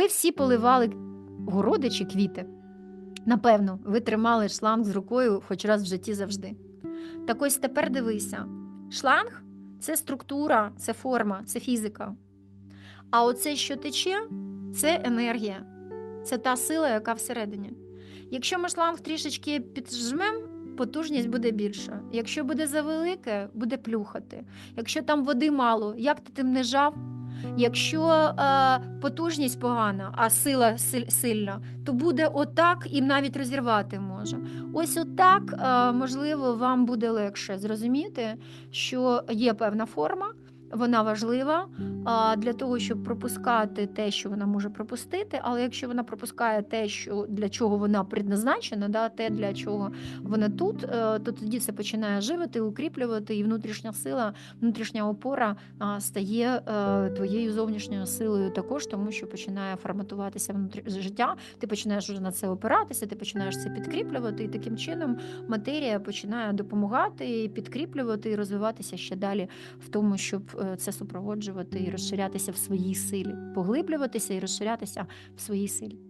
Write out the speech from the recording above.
Ви всі поливали городи чи квіти. Напевно, ви тримали шланг з рукою хоч раз в житті завжди. Так ось тепер дивися: шланг це структура, це форма, це фізика. А оце, що тече, це енергія, це та сила, яка всередині. Якщо ми шланг трішечки піджмемо, потужність буде більша. Якщо буде завелике, буде плюхати. Якщо там води мало, як ти тим не жав? Якщо е, потужність погана, а сила силь- сильна, то буде отак і навіть розірвати може. Ось отак, е, можливо, вам буде легше зрозуміти, що є певна форма, вона важлива для того, щоб пропускати те, що вона може пропустити. Але якщо вона пропускає те, що для чого вона предназначена, да, те, для чого вона тут, е, то тоді це починає живити, укріплювати, і внутрішня сила, внутрішня опора стає е, твоєю зовнішньою силою також, тому що починає форматуватися внутрі життя. Ти починаєш вже на це опиратися, ти починаєш це підкріплювати, і таким чином матерія починає допомагати, підкріплювати і розвиватися ще далі в тому, щоб е, це супроводжувати розширятися в своїй силі, поглиблюватися і розширятися в своїй силі.